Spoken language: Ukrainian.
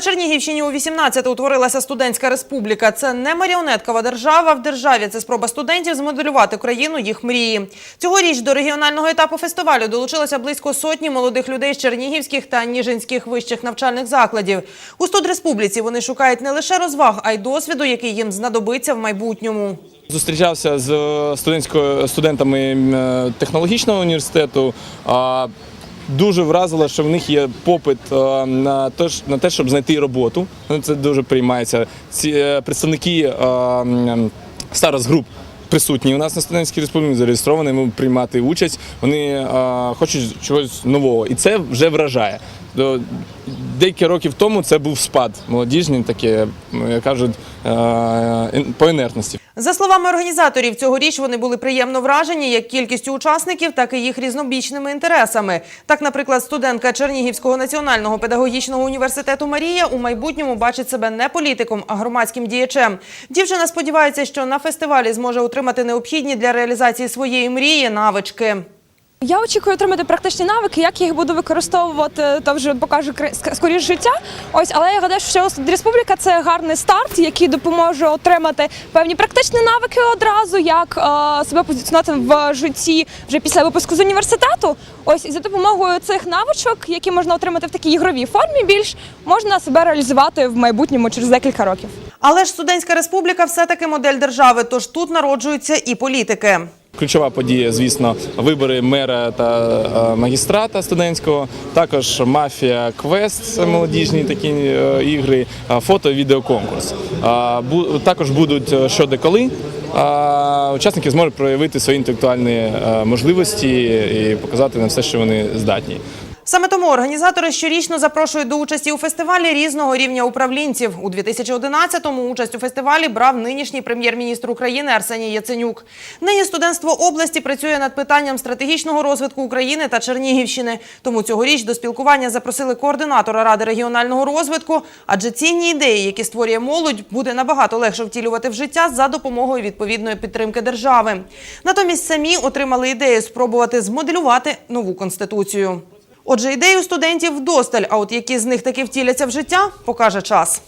Чернігівщині у 18 утворилася студентська республіка. Це не маріонеткова держава. В державі це спроба студентів змоделювати країну їх мрії. Цьогоріч до регіонального етапу фестивалю долучилося близько сотні молодих людей з чернігівських та ніжинських вищих навчальних закладів. У студреспубліці вони шукають не лише розваг, а й досвіду, який їм знадобиться в майбутньому. Зустрічався з студентською студентами е, технологічного університету. Дуже вразило, що в них є попит е, на те, на те, щоб знайти роботу. Ну, Це дуже приймається. Ці е, представники старос старост груп присутні у нас на студентській республіці, зареєстровані, ми приймати участь. Вони а, хочуть чогось нового, і це вже вражає. Деякі років тому це був спад молодіжний, таке кажуть, е, по інертності. За словами організаторів, цьогоріч вони були приємно вражені як кількістю учасників, так і їх різнобічними інтересами. Так, наприклад, студентка Чернігівського національного педагогічного університету Марія у майбутньому бачить себе не політиком, а громадським діячем. Дівчина сподівається, що на фестивалі зможе отримати необхідні для реалізації своєї мрії навички. Я очікую отримати практичні навики, як їх буду використовувати, то вже покаже кри- ск- скоріш життя. Ось, але я гадаю, що республіка це гарний старт, який допоможе отримати певні практичні навики одразу, як е, себе позиціонувати в житті вже після випуску з університету. Ось і за допомогою цих навичок, які можна отримати в такій ігровій формі, більш можна себе реалізувати в майбутньому через декілька років. Але ж студентська республіка все-таки модель держави, тож тут народжуються і політики. Ключова подія, звісно, вибори мера та е, магістрата студентського. Також мафія квест, це молодіжні такі е, ігри, е, фото, відеоконкурс. Також будуть щодо що де коли. Учасники зможуть проявити свої інтелектуальні е, можливості і показати на все, що вони здатні. Саме тому організатори щорічно запрошують до участі у фестивалі різного рівня управлінців. У 2011-му участь у фестивалі брав нинішній прем'єр-міністр України Арсеній Яценюк. Нині студентство області працює над питанням стратегічного розвитку України та Чернігівщини. Тому цьогоріч до спілкування запросили координатора Ради регіонального розвитку, адже цінні ідеї, які створює молодь, буде набагато легше втілювати в життя за допомогою відповідної підтримки держави. Натомість самі отримали ідею спробувати змоделювати нову конституцію. Отже, ідею студентів вдосталь, а от які з них таки втіляться в життя, покаже час.